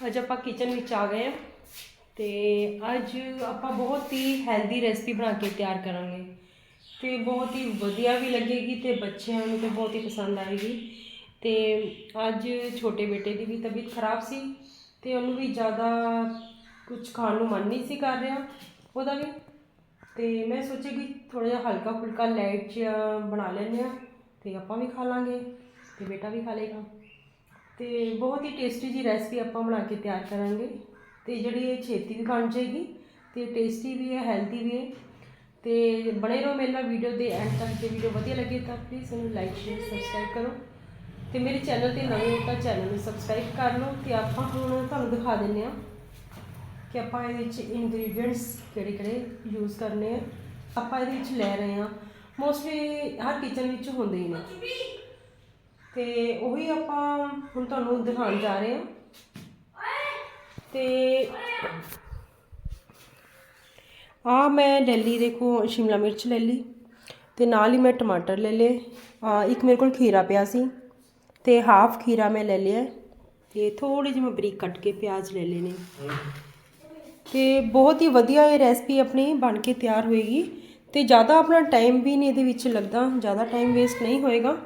ਅੱਜ ਆਪਾਂ ਕਿਚਨ ਵਿੱਚ ਆ ਗਏ ਹਾਂ ਤੇ ਅੱਜ ਆਪਾਂ ਬਹੁਤ ਹੀ ਹੈਲਦੀ ਰੈਸਪੀ ਬਣਾ ਕੇ ਤਿਆਰ ਕਰਾਂਗੇ। ਤੇ ਬਹੁਤ ਹੀ ਵਧੀਆ ਵੀ ਲੱਗੇਗੀ ਤੇ ਬੱਚਿਆਂ ਨੂੰ ਤੇ ਬਹੁਤ ਹੀ ਪਸੰਦ ਆਏਗੀ। ਤੇ ਅੱਜ ਛੋਟੇ ਬੇਟੇ ਦੀ ਵੀ ਤਬੀਅਤ ਖਰਾਬ ਸੀ ਤੇ ਉਹਨੂੰ ਵੀ ਜ਼ਿਆਦਾ ਕੁਝ ਖਾਣ ਨੂੰ ਮਨ ਨਹੀਂ ਸੀ ਕਰ ਰਿਹਾ ਉਹਦਾ ਵੀ। ਤੇ ਮੈਂ ਸੋਚਿਆ ਕਿ ਥੋੜਾ ਜਿਹਾ ਹਲਕਾ ਫੁਲਕਾ ਲਾਈਟ ਜਿਹਾ ਬਣਾ ਲੈਂਦੇ ਆ ਤੇ ਆਪਾਂ ਵੀ ਖਾ ਲਾਂਗੇ ਤੇ ਬੇਟਾ ਵੀ ਖਾ ਲੇਗਾ ਤੇ ਬਹੁਤ ਹੀ ਟੇਸਟੀ ਜੀ ਰੈਸਪੀ ਆਪਾਂ ਬਣਾ ਕੇ ਤਿਆਰ ਕਰਾਂਗੇ। ਤੇ ਜਿਹੜੀ ਇਹ ਛੇਤੀ ਵੀ ਬਣ ਜਾਏਗੀ, ਤੇ ਟੇਸਟੀ ਵੀ ਹੈ ਹੈਲਦੀ ਵੀ ਹੈ। ਤੇ ਬਣੇ ਰਹੋ ਮੇਰੇ ਨਾਲ ਵੀਡੀਓ ਦੇ ਐਂਡ ਤੱਕ, ਜੇ ਵੀਡੀਓ ਵਧੀਆ ਲੱਗੇ ਤਾਂ ਪਲੀਜ਼ ਇਹਨੂੰ ਲਾਈਕ ਸ਼ੇਅਰ ਸਬਸਕ੍ਰਾਈਬ ਕਰੋ। ਤੇ ਮੇਰੇ ਚੈਨਲ ਤੇ ਨਵੇਂ ਹੋ ਤਾਂ ਚੈਨਲ ਨੂੰ ਸਬਸਕ੍ਰਾਈਬ ਕਰ ਲਓ। ਤੇ ਆਪਾਂ ਹੁਣ ਤੁਹਾਨੂੰ ਦਿਖਾ ਦਿੰਨੇ ਆ ਕਿ ਆਪਾਂ ਇਹਦੇ ਵਿੱਚ ਇਨਗਰੀਡੀਅੰਟਸ ਕਿਹੜੇ ਕਿਹੜੇ ਯੂਜ਼ ਕਰਨੇ ਆ। ਆਪਾਂ ਇਹਦੇ ਵਿੱਚ ਲੈ ਰਹੇ ਆ ਮੋਸਟਲੀ ਹਰ ਕਿਚਨ ਵਿੱਚ ਹੁੰਦੇ ਹੀ ਨੇ। ਤੇ ਉਹੀ ਆਪਾਂ ਹੁਣ ਤੁਹਾਨੂੰ ਦਿਖਾਉਣ ਜਾ ਰਹੇ ਹਾਂ। ਤੇ ਆ ਮੈਂ ਲੈ ਲਈ, ਦੇਖੋ, ਸ਼ਿਮਲਾ ਮਿਰਚ ਲੈ ਲਈ ਤੇ ਨਾਲ ਹੀ ਮੈਂ ਟਮਾਟਰ ਲੈ ਲਏ। ਇੱਕ ਮੇਰੇ ਕੋਲ ਖੀਰਾ ਪਿਆ ਸੀ ਤੇ ਹਾਫ ਖੀਰਾ ਮੈਂ ਲੈ ਲਿਆ। ਤੇ ਥੋੜੀ ਜਿਹੀ ਮੈਂ ਬਰੀਕ ਕੱਟ ਕੇ ਪਿਆਜ਼ ਲੈ ਲਏ ਨੇ। ਤੇ ਬਹੁਤ ਹੀ ਵਧੀਆ ਇਹ ਰੈਸਪੀ ਆਪਣੀ ਬਣ ਕੇ ਤਿਆਰ ਹੋਏਗੀ ਤੇ ਜ਼ਿਆਦਾ ਆਪਣਾ ਟਾਈਮ ਵੀ ਨਹੀਂ ਇਹਦੇ ਵਿੱਚ ਲੱਗਦਾ, ਜ਼ਿਆਦਾ ਟਾਈਮ ਵੇਸਟ ਨਹੀਂ ਹੋਏਗਾ।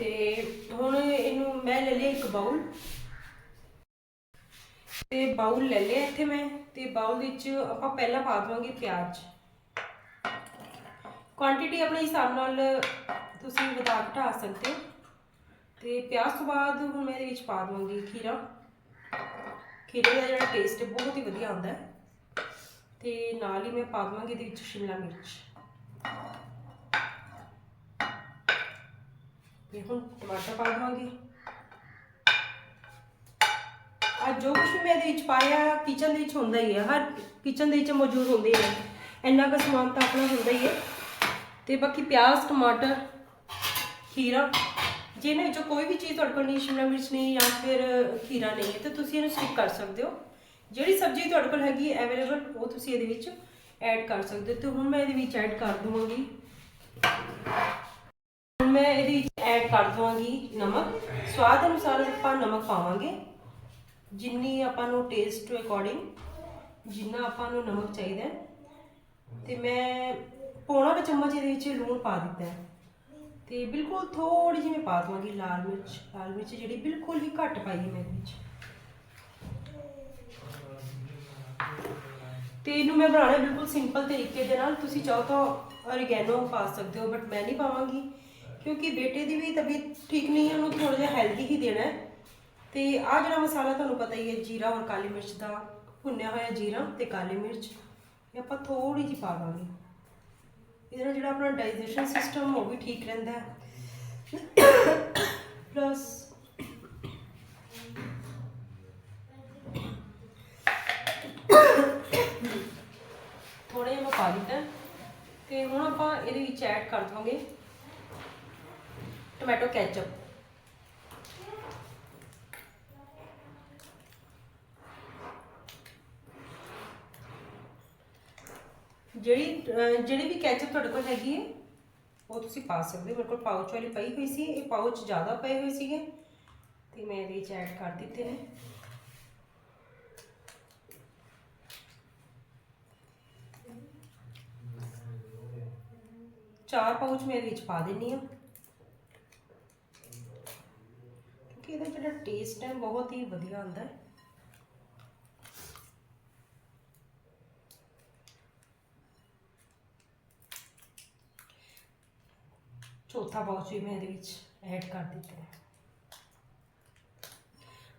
ਤੇ ਹੁਣ ਇਹਨੂੰ ਮੈਂ ਲੈ ਲਿਆ ਇੱਕ ਬਾਉਲ ਤੇ ਬਾਉਲ ਲੈ ਲਿਆ ਇੱਥੇ ਮੈਂ, ਤੇ ਬਾਉਲ ਵਿੱਚ ਆਪਾਂ ਪਹਿਲਾਂ ਪਾ ਦਵਾਂਗੇ ਪਿਆਜ਼। ਕੁਆਂਟੀਟੀ ਆਪਣੇ ਹਿਸਾਬ ਨਾਲ ਤੁਸੀਂ ਵਧਾ ਘਟਾ ਸਕਦੇ ਹੋ। ਤੇ ਪਿਆਜ਼ ਤੋਂ ਬਾਅਦ ਹੁਣ ਮੈਂ ਇਹਦੇ ਵਿੱਚ ਪਾ ਦਵਾਂਗੀ ਖੀਰਾ। ਖੀਰੇ ਦਾ ਜਿਹੜਾ ਟੇਸਟ ਬਹੁਤ ਹੀ ਵਧੀਆ ਆਉਂਦਾ ਹੈ। ਤੇ ਨਾਲ ਹੀ ਮੈਂ ਪਾ ਦਵਾਂਗੀ ਇਹਦੇ ਵਿੱਚ ਸ਼ਿਮਲਾ ਮਿਰਚ। ਤੇ ਹੁਣ ਟਮਾਟਰ ਪਾ ਦਵਾਂਗੀ। ਆ ਜੋ ਕੁਛ ਮੈਂ ਇਹਦੇ ਵਿੱਚ ਪਾਇਆ ਕਿਚਨ ਦੇ ਵਿੱਚ ਹੁੰਦਾ ਹੀ ਹੈ ਹਰ ਕਿਚਨ ਦੇ ਵਿੱਚ ਮੌਜੂਦ ਹੁੰਦੇ ਹੀ ਨੇ ਇੰਨਾ ਕੁ ਸਮਾਨ ਤਾਂ ਆਪਣਾ ਹੁੰਦਾ ਹੀ ਹੈ ਤੇ ਬਾਕੀ ਪਿਆਜ਼, ਟਮਾਟਰ, ਖੀਰਾ, ਜੇ ਇਹਨਾਂ ਵਿੱਚੋਂ ਕੋਈ ਵੀ ਚੀਜ਼ ਤੁਹਾਡੇ ਕੋਲ ਨਹੀਂ, ਸ਼ਿਮਲਾ ਮਿਰਚ ਨਹੀਂ ਜਾਂ ਫਿਰ ਖੀਰਾ ਨਹੀਂ ਹੈ, ਤਾਂ ਤੁਸੀਂ ਇਹਨੂੰ ਸਕਿਪ ਕਰ ਸਕਦੇ ਹੋ। ਜਿਹੜੀ ਸਬਜ਼ੀ ਤੁਹਾਡੇ ਕੋਲ ਹੈਗੀ ਅਵੇਲੇਬਲ ਉਹ ਤੁਸੀਂ ਇਹਦੇ ਵਿੱਚ ਐਡ ਕਰ ਸਕਦੇ ਹੋ। ਤੇ ਹੁਣ ਮੈਂ ਇਹਦੇ ਵਿੱਚ ਐਡ ਕਰ ਦਵਾਂਗੀ। ਹੁਣ ਮੈਂ ਇਹਦੇ ਵਿੱਚ ਐਡ ਕਰ ਦਵਾਂਗੀ ਨਮਕ। ਸਵਾਦ ਅਨੁਸਾਰ ਆਪਾਂ ਨਮਕ ਪਾਵਾਂਗੇ। ਜਿੰਨੀ ਆਪਾਂ ਨੂੰ ਟੇਸਟ ਟੂ ਅਕੋਰਡਿੰਗ ਜਿੰਨਾ ਆਪਾਂ ਨੂੰ ਨਮਕ ਚਾਹੀਦਾ ਹੈ। ਤੇ ਮੈਂ ਪੌਣਾ ਕੁ ਚਮਚ ਇਹਦੇ ਵਿੱਚ ਲੂਣ ਪਾ ਦਿੱਤਾ ਹੈ। ਤੇ ਬਿਲਕੁਲ ਥੋੜੀ ਜਿਹੀ ਮੈਂ ਪਾ ਦਵਾਂਗੀ ਲਾਲ ਮਿਰਚ। ਲਾਲ ਮਿਰਚ ਜਿਹੜੀ ਬਿਲਕੁਲ ਹੀ ਘੱਟ ਪਾਈ ਹੈ ਮੈਂ ਇਹਦੇ ਵਿੱਚ। ਤੇ ਇਹਨੂੰ ਮੈਂ ਬਣਾਉਣਾ ਬਿਲਕੁਲ ਸਿੰਪਲ ਤਰੀਕੇ ਦੇ ਨਾਲ। ਤੁਸੀਂ ਚਾਹੋ ਤਾਂ ਔਰਗੈਨੋ ਪਾ ਸਕਦੇ ਹੋ ਬਟ ਮੈਂ ਨਹੀਂ ਪਾਵਾਂਗੀ। ਕਿਉਂਕਿ ਬੇਟੇ ਦੀ ਵੀ ਤਬੀਅਤ ਠੀਕ ਨਹੀਂ ਹੈ, ਉਹਨੂੰ ਥੋੜਾ ਜਿਹਾ ਹੈਲਦੀ ਹੀ ਦੇਣਾ ਹੈ। ਤੇ ਆ ਜਿਹੜਾ ਮਸਾਲਾ ਤੁਹਾਨੂੰ ਪਤਾ ਹੀ ਹੈ, ਜੀਰਾ ਔਰ ਕਾਲੀ ਮਿਰਚ ਦਾ ਭੁੰਨਿਆ ਹੋਇਆ ਜੀਰਾ ਤੇ ਕਾਲੀ ਮਿਰਚ, ਇਹ ਆਪਾਂ ਥੋੜੀ ਜਿਹੀ ਪਾ ਦਾਂਗੇ ਇਹਦੇ ਨਾਲ ਜਿਹੜਾ ਆਪਣਾ ਡਾਈਜੈਸ਼ਨ ਸਿਸਟਮ ਉਹ ਵੀ ਠੀਕ ਰਹਿੰਦਾ ਹੈ। ਪਲੱਸ ਥੋੜਾ ਜਿਹਾ ਮੈਂ ਪਾ ਦਿੱਤਾ ਤੇ ਹੁਣ ਆਪਾਂ ਇਹਦੇ ਵਿੱਚ ਐਡ ਕਰ ਦਵਾਂਗੇ ਟੋਮੈਟੋ ਕੈਚਪ ਜਿਹੜੀ ਜਿਹੜੀ ਵੀ ਕੈਚਪ ਤੁਹਾਡੇ ਕੋਲ ਹੈਗੀ ਹੈ, ਉਹ ਤੁਸੀਂ ਪਾ ਸਕਦੇ ਹੋ। ਮੇਰੇ ਕੋਲ ਪਾਊਚ ਵਾਲੀ ਪਈ ਹੋਈ ਸੀ, ਇਹ ਪਾਊਚ ਜ਼ਿਆਦਾ ਪਏ ਹੋਏ ਸੀਗੇ, ਤੇ ਮੈਂ ਇਹਦੇ ਵਿੱਚ ਐਡ ਕਰ ਦਿੱਤੇ ਨੇ। ਚਾਰ ਪਾਊਚ ਮੈਂ ਇਹਦੇ ਵਿੱਚ ਪਾ ਦਿੰਨੀ ਆ ਕਿਉਂਕਿ ਇਹਦਾ ਜਿਹੜਾ ਟੇਸਟ ਹੈ ਬਹੁਤ ਹੀ ਵਧੀਆ ਆਉਂਦਾ ਹੈ। ਚੌਥਾ ਪਾਊਚ ਵੀ ਮੈਂ ਇਹਦੇ ਵਿੱਚ ਐਡ ਕਰ ਦਿੱਤਾ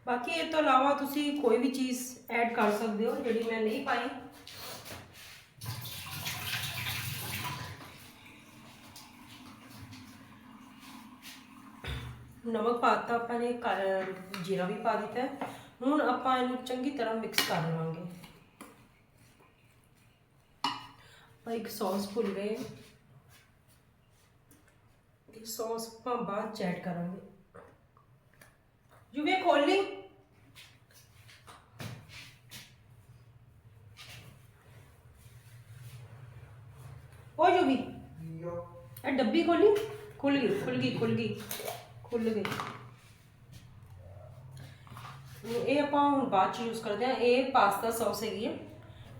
ਬਾਕੀ ਇਹ ਤੋਂ ਇਲਾਵਾ ਤੁਸੀਂ ਕੋਈ ਵੀ ਚੀਜ਼ ਐਡ ਕਰ ਸਕਦੇ ਹੋ ਜਿਹੜੀ ਮੈਂ ਨਹੀਂ ਪਾਈ। ਨਮਕ ਪਾਤਾ ਆਪਾਂ ਨੇ ਕਾ- ਜੀਰਾ ਵੀ ਪਾ ਦਿੱਤਾ ਹੈ। ਹੁਣ ਆਪਾਂ ਇਹਨੂੰ ਚੰਗੀ ਤਰ੍ਹਾਂ ਮਿਕਸ ਕਰ ਲਵਾਂਗੇ ਆਪਾਂ ਇੱਕ ਸੌਸ ਭੁੱਲ ਗਏ ਇਹ ਸੌਸ ਆਪਾਂ ਬਾਅਦ ਚ ਐਡ ਕਰਾਂਗੇ ਜੁਵੇ ਖੋਲੀ ਉਹ ਜੁਵੀ ਇਹ ਡੱਬੀ ਖੋਲੀ ਖੁੱਲ ਗਈ ਖੁੱਲ ਗਈ ਖੁੱਲ ਗਈ ਖੁੱਲ ਗਈ ਇਹ ਆਪਾਂ ਹੁਣ ਬਾਅਦ ਚ ਯੂਜ਼ ਕਰਦੇ ਆ ਇਹ ਪਾਸਤਾ ਸੌਸ ਹੈਗੀ ਹੈ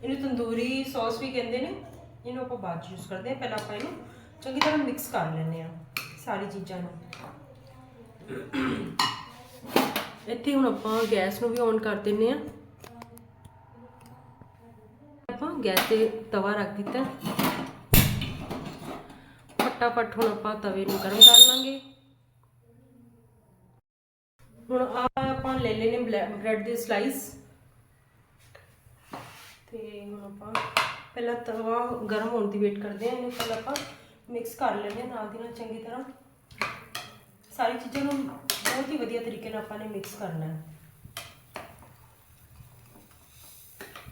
ਇਹਨੂੰ ਤੰਦੂਰੀ ਸੌਸ ਵੀ ਕਹਿੰਦੇ ਨੇ। ਇਹਨੂੰ ਆਪਾਂ ਬਾਅਦ ਚ ਯੂਜ਼ ਕਰਦੇ ਆ ਪਹਿਲਾਂ ਆਪਾਂ ਇਹਨੂੰ ਚੰਗੀ ਤਰ੍ਹਾਂ ਮਿਕਸ ਕਰ ਲੈਂਦੇ ਆ ਸਾਰੀ ਚੀਜ਼ਾਂ ਨੂੰ। ਇੱਥੇ ਹੁਣ ਆਪਾਂ ਗੈਸ ਨੂੰ ਵੀ ਔਨ ਕਰ ਦਿੰਨੇ ਆ ਆਪਾਂ ਗੈਸ ਤੇ ਤਵਾ ਰੱਖ ਦਿੱਤਾ। ਫਟਾਫਟ ਹੁਣ ਆਪਾਂ ਤਵੇ ਨੂੰ ਗਰਮ ਕਰ ਲਾਂਗੇ। ਹੁਣ ਆ ਆਪਾਂ ਲੈ ਲੈਨੇ ਬ੍ਰੈਡ ਦੇ ਸਲਾਈਸ ਤੇ ਹੁਣ ਆਪਾਂ ਪਹਿਲਾਂ ਤਵਾ ਗਰਮ ਹੋਣ ਦੀ ਵੇਟ ਕਰਦੇ ਹਾਂ, ਇਹਨੂੰ ਪਹਿਲਾਂ ਆਪਾਂ ਮਿਕਸ ਕਰ ਲੈਂਦੇ ਹਾਂ ਨਾਲ ਦੀ ਨਾਲ ਚੰਗੀ ਤਰ੍ਹਾਂ। ਸਾਰੀ ਚੀਜ਼ਾਂ ਨੂੰ ਬਹੁਤ ਹੀ ਵਧੀਆ ਤਰੀਕੇ ਨਾਲ ਆਪਾਂ ਨੇ ਮਿਕਸ ਕਰਨਾ ਹੈ।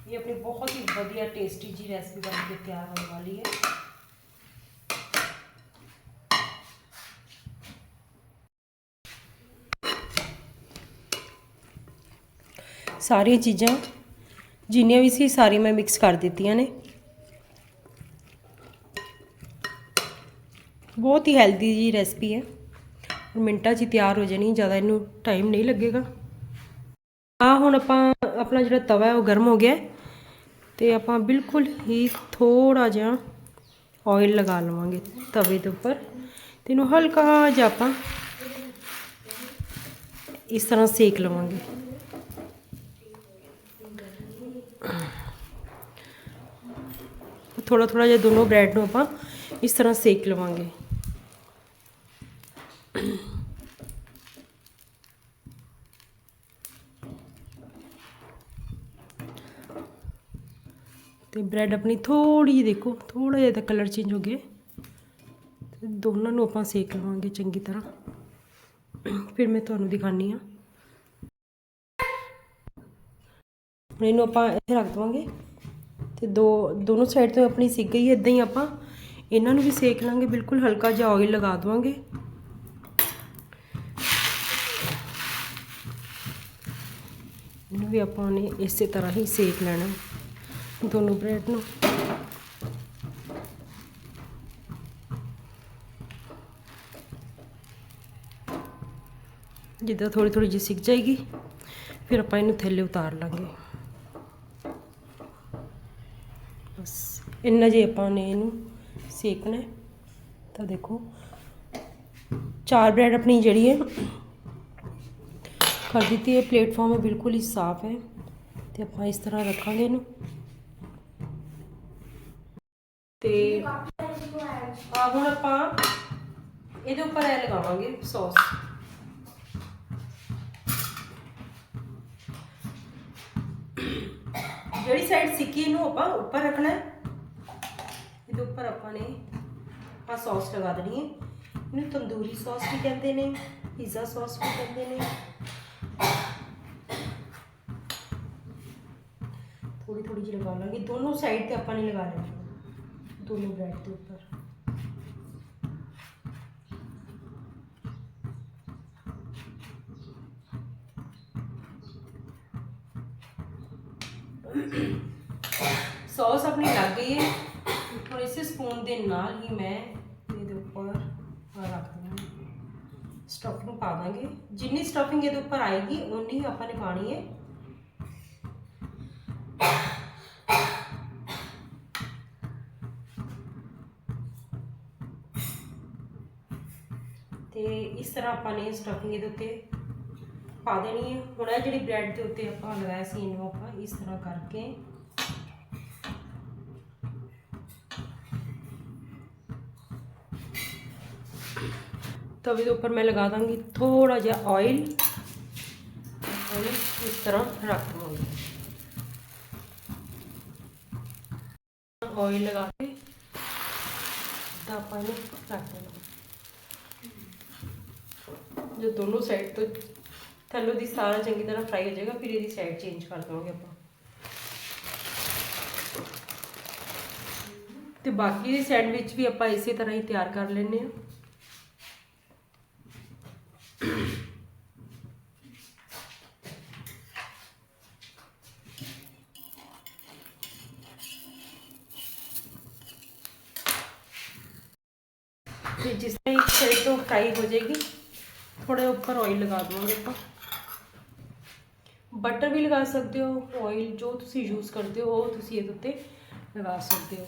ਇਹ ਆਪਣੀ ਬਹੁਤ ਹੀ ਵਧੀਆ ਟੇਸਟੀ ਜੀ ਰੈਸਪੀ ਬਣ ਕੇ ਤਿਆਰ ਹੋਣ ਵਾਲੀ ਹੈ। ਸਾਰੀਆਂ ਚੀਜ਼ਾਂ ਜਿੰਨੀਆਂ ਵੀ ਸੀ ਸਾਰੀ ਮੈਂ ਮਿਕਸ ਕਰ ਦਿੱਤੀਆਂ ਨੇ। ਬਹੁਤ ਹੀ ਹੈਲਦੀ ਜੀ ਰੈਸਪੀ ਹੈ। ਮਿੰਟਾਂ 'ਚ ਹੀ ਤਿਆਰ ਹੋ ਜਾਣੀ, ਜ਼ਿਆਦਾ ਇਹਨੂੰ ਟਾਈਮ ਨਹੀਂ ਲੱਗੇਗਾ। ਆ ਹੁਣ ਆਪਾਂ ਆਪਣਾ ਜਿਹੜਾ ਤਵਾ ਹੈ, ਉਹ ਗਰਮ ਹੋ ਗਿਆ ਹੈ। ਤੇ ਆਪਾਂ ਬਿਲਕੁਲ ਹੀ ਥੋੜਾ ਜਿਹਾ ਆਇਲ ਲਗਾ ਲਵਾਂਗੇ ਤਵੇ ਦੇ ਉੱਪਰ। ਤੇ ਇਹਨੂੰ ਹਲਕਾ ਜਿਹਾ ਆਪਾਂ ਇਸ ਤਰ੍ਹਾਂ ਸੇਕ ਲਵਾਂਗੇ। ਥੋੜਾ ਥੋੜਾ ਜਿਹਾ ਦੋਨੋਂ ਬ੍ਰੈਡ ਨੂੰ ਆਪਾਂ ਇਸ ਤਰ੍ਹਾਂ ਸੇਕ ਲਵਾਂਗੇ। ਤੇ ਬ੍ਰੈਡ ਆਪਣੀ ਥੋੜੀ ਜਿਹੀ ਦੇਖੋ ਥੋੜਾ ਜਿਹਾ ਤਾਂ ਕਲਰ ਚੇਂਜ ਹੋ ਗਿਆ। ਤੇ ਦੋਨਾਂ ਨੂੰ ਆਪਾਂ ਸੇਕ ਲਵਾਂਗੇ ਚੰਗੀ ਤਰ੍ਹਾਂ। ਫਿਰ ਮੈਂ ਤੁਹਾਨੂੰ ਦਿਖਾਣੀ ਆ ਇਹਨੂੰ ਆਪਾਂ ਇੱਥੇ ਰੱਖ ਦਵਾਂਗੇ। ਤੇ ਦੋ, ਦੋਨੋਂ ਸਾਈਡ ਤੋਂ ਆਪਣੀ ਸਿੱਕ ਗਈ ਇਦਾਂ ਹੀ ਆਪਾਂ ਇਹਨਾਂ ਨੂੰ ਵੀ ਸੇਕ ਲਾਂਗੇ, ਬਿਲਕੁਲ ਹਲਕਾ ਜਿਹਾ ਆਇਲ ਲਗਾ ਦਵਾਂਗੇ। ਇਹਨੂੰ ਵੀ ਆਪਾਂ ਨੇ ਇਸੇ ਤਰ੍ਹਾਂ ਹੀ ਸੇਕ ਲੈਣਾ, ਦੋਨੋਂ ਬ੍ਰੈਡ ਨੂੰ। ਜਿੱਦਾਂ ਥੋੜੀ ਥੋੜੀ ਜਿਹੀ ਸਿੱਕ ਜਾਏਗੀ, ਫਿਰ ਆਪਾਂ ਇਹਨੂੰ ਥੱਲੇ ਉਤਾਰ ਲਾਂਗੇ। ਇੰਨਾ ਜੇ ਆਪਾਂ ਨੇ ਇਹਨੂੰ ਸੇਕਣਾ ਤਾਂ ਦੇਖੋ, ਚਾਰ ਬ੍ਰੈਡ ਆਪਣੀ ਜਿਹੜੀ ਹੈ, ਕਰ ਦਿੱਤੀ ਹੈ। ਪਲੇਟਫਾਰਮ ਬਿਲਕੁਲ ਹੀ ਸਾਫ਼ ਹੈ। ਤੇ ਆਪਾਂ ਇਸ ਤਰ੍ਹਾਂ ਰੱਖਾਂਗੇ ਇਹਨੂੰ। ਤੇ ਆ ਹੁਣ ਆਪਾਂ ਇਹਦੇ ਉੱਪਰ ਇਹ ਲਗਾਵਾਂਗੇ ਸੌਸ ਜਿਹੜੀ ਸਾਈਡ ਸਿੱਕੀ ਨੂੰ ਆਪਾਂ ਉੱਪਰ ਰੱਖਣਾ ਹੈ। ਇਹਦੇ ਉੱਪਰ ਆਪਾਂ ਨੇ ਆ ਸੌਸ ਲਗਾ ਦੇਣੀ ਹੈ। ਇਹਨੂੰ ਤੰਦੂਰੀ ਸੌਸ ਵੀ ਕਹਿੰਦੇ ਨੇ ਪੀਜ਼ਾ ਸੌਸ ਵੀ ਕਹਿੰਦੇ ਨੇ। ਥੋੜੀ ਥੋੜੀ ਜਿਹੀ ਲਗਾ ਲਾਂਗੇ। ਦੋਨੋਂ ਸਾਈਡ ਤੇ ਆਪਾਂ ਨੇ ਲਗਾ ਲੈਣੀ ਦੋਨੋਂ ਬ੍ਰੈਡ ਦੇ ਉੱਪਰ। ਨਾਲ ਹੀ ਮੈਂ ਇਹਦੇ ਉੱਪਰ ਆਹ ਰੱਖ ਦਵਾਂਗੀ ਸਟਫਿੰਗ ਪਾ ਦਾਂਗੇ। ਜਿੰਨੀ ਸਟਫਿੰਗ ਇਹਦੇ ਉੱਪਰ ਆਏਗੀ ਉਨੀ ਹੀ ਆਪਾਂ ਨੇ ਪਾਣੀ ਹੈ। ਤੇ ਇਸ ਤਰ੍ਹਾਂ ਆਪਾਂ ਨੇ ਸਟਫਿੰਗ ਇਹਦੇ ਉੱਤੇ ਪਾ ਦੇਣੀ ਹੈ। ਹੁਣ ਇਹ ਜਿਹੜੀ ਬ੍ਰੈਡ ਦੇ ਉੱਤੇ ਆਪਾਂ ਲਗਾਇਆ ਸੀ ਇਹਨੂੰ ਆਪਾਂ ਇਸ ਤਰ੍ਹਾਂ ਕਰਕੇ ਤਵੇ ਦੇ ਉੱਪਰ ਮੈਂ ਲਗਾ ਦਾਂਗੀ ਥੋੜਾ ਜਿਹਾ ਆਇਲ ਉਹਨੂੰ ਇਸ ਤਰ੍ਹਾਂ ਰੱਖ ਦਵਾਂਗੀ ਆਇਲ ਲਗਾ ਕੇ ਤਾਂ ਆਪਾਂ ਇਹਨੂੰ ਰੱਖ ਦੇਣਾ ਜੋ ਦੋਨੋਂ ਸਾਈਡ ਤੋਂ ਥੱਲੋਂ ਦੀ ਸਾਰਾ ਚੰਗੀ ਤਰ੍ਹਾਂ ਫਰਾਈ ਹੋ ਜਾਏਗਾ ਫਿਰ ਇਹਦੀ ਸਾਈਡ ਚੇਂਜ ਕਰ ਦਵਾਂਗੇ ਆਪਾਂ ਤੇ ਬਾਕੀ ਦੀ ਸਾਈਡ ਵਿੱਚ ਵੀ ਆਪਾਂ ਇਸੇ ਤਰ੍ਹਾਂ ਹੀ ਤਿਆਰ ਕਰ ਲੈਣੇ ਆ ਤੇ ਜਿਸ ਤਰ੍ਹਾਂ ਇੱਕ ਸਾਈਡ ਤੋਂ ਫਰਾਈ ਹੋ ਜਾਏਗੀ ਥੋੜਾ ਉੱਪਰ ਆਇਲ ਲਗਾ ਦਵਾਂਗੇ ਆਪਾਂ। ਬਟਰ ਵੀ ਲਗਾ ਸਕਦੇ ਹੋ ਆਇਲ ਜੋ ਤੁਸੀਂ ਯੂਜ਼ ਕਰਦੇ ਹੋ ਉਹ ਤੁਸੀਂ ਇਹਦੇ ਉੱਤੇ ਲਗਾ ਸਕਦੇ ਹੋ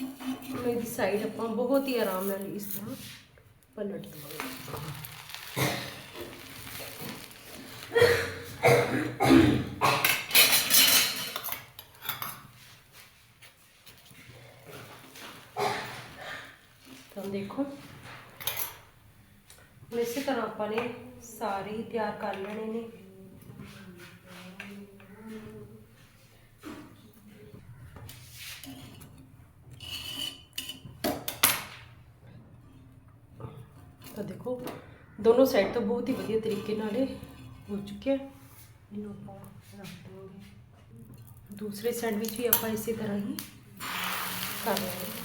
ਹੁਣ ਇਹਦੀ ਸਾਈਡ ਆਪਾਂ ਬਹੁਤ ਹੀ ਆਰਾਮ ਨਾਲ ਇਸ ਤਰ੍ਹਾਂ ਪਲਟ ਦਵਾਂਗੇ। ਤਾਂ ਦੇਖੋ। ਹੁਣ ਇਸੇ ਤਰ੍ਹਾਂ ਆਪਾਂ ਨੇ, ਸਾਰੇ ਹੀ ਤਿਆਰ ਕਰ ਲੈਣੇ ਨੇ। ਤਾਂ ਦੇਖੋ, ਦੋਨੋਂ ਸਾਈਡ ਤੋਂ ਬਹੁਤ ਹੀ ਵਧੀਆ ਤਰੀਕੇ ਨਾਲ ਇਹ ਹੋ ਚੁੱਕਿਆ। ਇਹਨੂੰ ਆਪਾਂ ਰੱਖ ਦੇਵਾਂਗੇ ਦੂਸਰੇ ਸਾਈਡ ਵਿੱਚ ਵੀ ਆਪਾਂ ਇਸੇ ਤਰ੍ਹਾਂ ਹੀ ਕਰ ਲਾਂਗੇ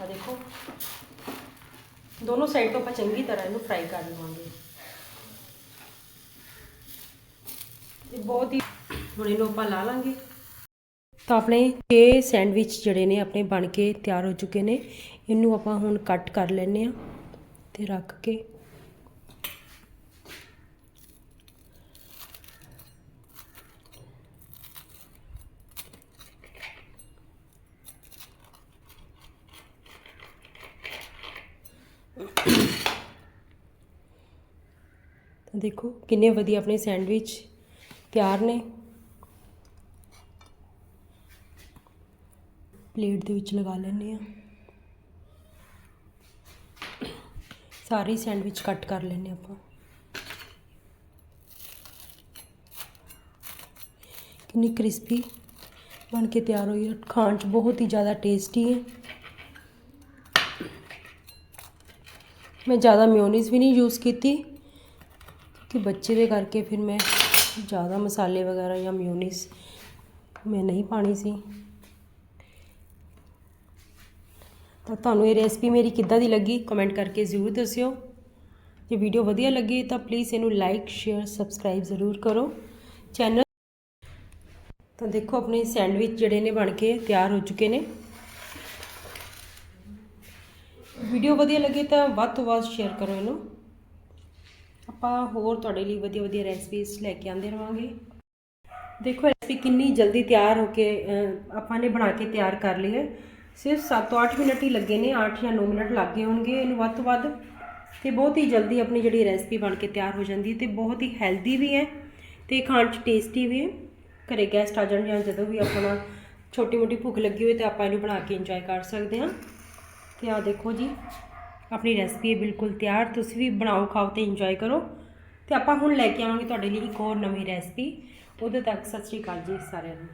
ਆ ਦੇਖੋ ਦੋਨੋਂ ਸਾਈਡ ਤੋਂ ਆਪਾਂ ਚੰਗੀ ਤਰ੍ਹਾਂ ਇਹਨੂੰ ਫਰਾਈ ਕਰ ਲਵਾਂਗੇ। ਇਹ ਬਹੁਤ ਹੀ ਹੁਣ ਇਹਨੂੰ ਆਪਾਂ ਲਾ ਲਾਂਗੇ। ਤਾਂ ਆਪਣੇ ਇਹ ਸੈਂਡਵਿਚ ਜਿਹੜੇ ਨੇ ਆਪਣੇ ਬਣ ਕੇ ਤਿਆਰ ਹੋ ਚੁੱਕੇ ਨੇ। ਇਹਨੂੰ ਆਪਾਂ ਹੁਣ ਕੱਟ ਕਰ ਲੈਨੇ ਆ ਤੇ ਰੱਖ ਕੇ ਦੇਖੋ, ਕਿੰਨੇ ਵਧੀਆ ਆਪਣੇ ਸੈਂਡਵਿਚ ਤਿਆਰ ਨੇ। ਪਲੇਟ ਦੇ ਵਿੱਚ ਲਗਾ ਲੈਂਦੇ ਆ ਸਾਰੇ ਸੈਂਡਵਿਚ ਕੱਟ ਕਰ ਲੈਂਦੇ ਆਪਾਂ। ਕਿੰਨੀ ਕ੍ਰਿਸਪੀ ਬਣ ਕੇ ਤਿਆਰ ਹੋਈ ਹੈ। ਖਾਣ 'ਚ ਬਹੁਤ ਹੀ ਜ਼ਿਆਦਾ ਟੇਸਟੀ ਹੈ। ਮੈਂ ਜ਼ਿਆਦਾ ਮਿਓਨੀਜ਼ ਵੀ ਨਹੀਂ ਯੂਜ਼ ਕੀਤੀ। ਕਿ ਬੱਚੇ ਦੇ ਕਰਕੇ ਫਿਰ ਮੈਂ ਜ਼ਿਆਦਾ ਮਸਾਲੇ ਵਗੈਰਾ ਜਾਂ ਮਿਓਨੀਜ਼ ਮੈਂ ਨਹੀਂ ਪਾਣੀ ਸੀ। ਤਾਂ ਤੁਹਾਨੂੰ ਇਹ ਰੈਸਪੀ ਮੇਰੀ ਕਿੱਦਾਂ ਦੀ ਲੱਗੀ ਕਮੈਂਟ ਕਰਕੇ ਜ਼ਰੂਰ ਦੱਸਿਓ। ਜੇ ਵੀਡੀਓ ਵਧੀਆ ਲੱਗੀ ਤਾਂ ਪਲੀਜ਼ ਇਹਨੂੰ ਲਾਈਕ ਸ਼ੇਅਰ ਸਬਸਕ੍ਰਾਈਬ ਜ਼ਰੂਰ ਕਰੋ। ਚੈਨਲ ਤਾਂ ਦੇਖੋ ਆਪਣੇ ਸੈਂਡਵਿਚ ਜਿਹੜੇ ਨੇ ਬਣ ਕੇ ਤਿਆਰ ਹੋ ਚੁੱਕੇ ਨੇ। ਵੀਡੀਓ ਵਧੀਆ ਲੱਗੇ ਤਾਂ ਵੱਧ ਤੋਂ ਵੱਧ ਸ਼ੇਅਰ ਕਰੋ ਇਹਨੂੰ। ਆਪਾਂ ਹੋਰ ਤੁਹਾਡੇ ਲਈ ਵਧੀਆ ਵਧੀਆ ਰੈਸਪੀਜ਼ ਲੈ ਕੇ ਆਉਂਦੇ ਰਵਾਂਗੇ। ਦੇਖੋ ਰੈਸਪੀ ਕਿੰਨੀ ਜਲਦੀ ਤਿਆਰ ਹੋ ਕੇ ਆਪਾਂ ਨੇ ਬਣਾ ਕੇ ਤਿਆਰ ਕਰ ਲਈ ਹੈ। ਸਿਰਫ 7 ਤੋਂ 8 ਮਿੰਟ ਹੀ ਲੱਗੇ ਨੇ 8 ਜਾਂ 9 ਮਿੰਟ ਲੱਗ ਗਏ ਹੋਣਗੇ ਇਹਨੂੰ ਵੱਧ ਤੋਂ ਵੱਧ। ਤੇ ਬਹੁਤ ਹੀ ਜਲਦੀ ਆਪਣੀ ਜਿਹੜੀ ਰੈਸਪੀ ਬਣ ਕੇ ਤਿਆਰ ਹੋ ਜਾਂਦੀ ਹੈ ਤੇ ਬਹੁਤ ਹੀ ਹੈਲਦੀ ਵੀ ਹੈ ਤੇ ਖਾਣ 'ਚ ਟੇਸਟੀ ਵੀ ਹੈ। ਘਰੇ ਗੈਸਟ ਆ ਜਾਣ ਜਾਂ ਜਦੋਂ ਵੀ ਆਪਣਾ ਛੋਟੀ ਮੋਟੀ ਭੁੱਖ ਲੱਗੀ ਹੋਵੇ ਤਾਂ ਆਪਾਂ ਇਹਨੂੰ ਬਣਾ ਕੇ ਇੰਜੋਏ ਕਰ ਸਕਦੇ ਹਾਂ। ਤੇ ਆ ਦੇਖੋ ਜੀ। ਆਪਣੀ ਰੈਸਪੀ ਬਿਲਕੁਲ ਤਿਆਰ। ਤੁਸੀਂ ਵੀ ਬਣਾਓ, ਖਾਓ ਤੇ ਇੰਜੋਏ ਕਰੋ। ਤੇ ਆਪਾਂ ਹੁਣ ਲੈ ਕੇ ਆਵਾਂਗੇ ਤੁਹਾਡੇ ਲਈ ਇੱਕ ਹੋਰ ਨਵੀਂ ਰੈਸਪੀ ਉਦੋਂ ਤੱਕ ਸਤਿ ਸ਼੍ਰੀ ਅਕਾਲ ਜੀ ਸਾਰਿਆਂ ਨੂੰ।